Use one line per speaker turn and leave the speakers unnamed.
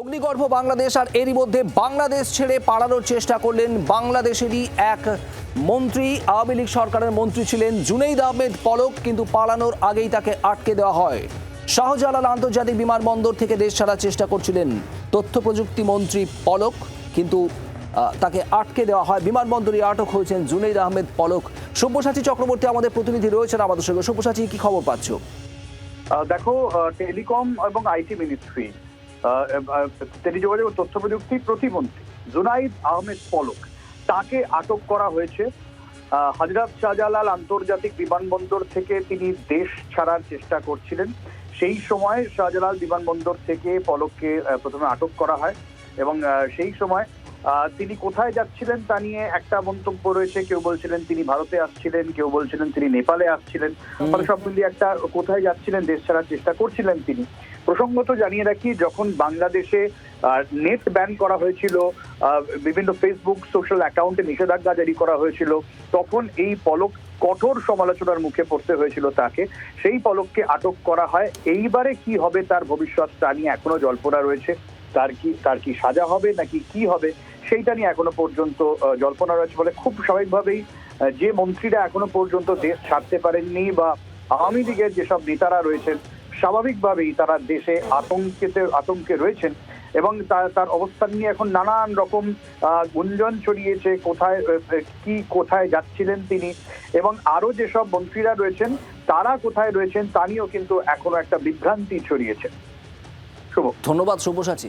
অগ্নিগর্ভ বাংলাদেশ আর এরই মধ্যে বাংলাদেশ ছেড়ে পালানোর চেষ্টা করলেন বাংলাদেশেরই এক মন্ত্রী। আওয়ামী লীগ সরকারের মন্ত্রী ছিলেন জুনেইদ আহমেদ পলক, কিন্তু পালানোর আগেই তাকে আটকে দেওয়া হয়। শাহজালাল আন্তর্জাতিক বিমানবন্দর থেকে দেশ ছাড়ার চেষ্টা করছিলেন তথ্য প্রযুক্তি মন্ত্রী পলক, কিন্তু তাকে আটকে দেওয়া হয়। বিমানবন্দরে আটক হয়েছেন জুনেইদ আহমেদ পলক। সব্যসাচী চক্রবর্তী আমাদের প্রতিনিধি রয়েছেন আমাদের সঙ্গে। সব্যসাচী, কি খবর পাচ্ছ?
দেখো টেলিকম এবং আইটি মিনিস্ট্রি টেলিযোগাযোগ তথ্য প্রযুক্তি প্রতিমন্ত্রী জুনাইদ আহমেদ পলক। তাকে আটক করা হয়েছে। হাজরাত শাহজালাল আন্তর্জাতিক বিমানবন্দর থেকে তিনি দেশ ছাড়ার চেষ্টা করছিলেন। সেই সময় শাহজালাল বিমানবন্দর থেকে পলককে প্রথমে আটক করা হয় এবং সেই সময় তিনি কোথায় যাচ্ছিলেন তা নিয়ে একটা মন্তব্য রয়েছে। কেউ বলছিলেন তিনি ভারতে আসছিলেন কেউ বলছিলেন তিনি নেপালে আসছিলেন। ফলে সব মিলিয়ে একটা কোথায় যাচ্ছিলেন দেশ ছাড়ার চেষ্টা করছিলেন তিনি। প্রসঙ্গত জানিয়ে রাখি যখন বাংলাদেশে নেট ব্যান করা হয়েছিল বিভিন্ন ফেসবুক সোশ্যাল অ্যাকাউন্টে নিষেধাজ্ঞা জারি করা হয়েছিল তখন এই পলক কঠোর সমালোচনার মুখে পড়তে হয়েছিল তাকে। সেই পলককে আটক করা হয়। এইবারে কি হবে তার ভবিষ্যৎ তা নিয়ে এখনও জল্পনা রয়েছে। তার কি তার কি সাজা হবে নাকি কি হবে সেইটা নিয়ে এখনও পর্যন্ত জল্পনা রয়েছে বলে খুব স্বাভাবিকভাবেই যে মন্ত্রীরা এখনও পর্যন্ত দেশ ছাড়তে পারেননি বা আওয়ামী লীগের যেসব নেতারা রয়েছেন, স্বাভাবিকভাবেই তারা দেশে আতঙ্কেতে, আতঙ্কে রয়েছেন এবং তার অবস্থান নিয়ে এখন নানান রকম গুঞ্জন ছড়িয়েছে, কোথায় কি কোথায় যাচ্ছিলেন তিনি এবং আরও যেসব মন্ত্রীরা রয়েছেন, তারা কোথায় রয়েছেন তা নিয়েও কিন্তু এখনও একটা বিভ্রান্তি ছড়িয়েছে। শুভ।
ধন্যবাদ সব্যসাচী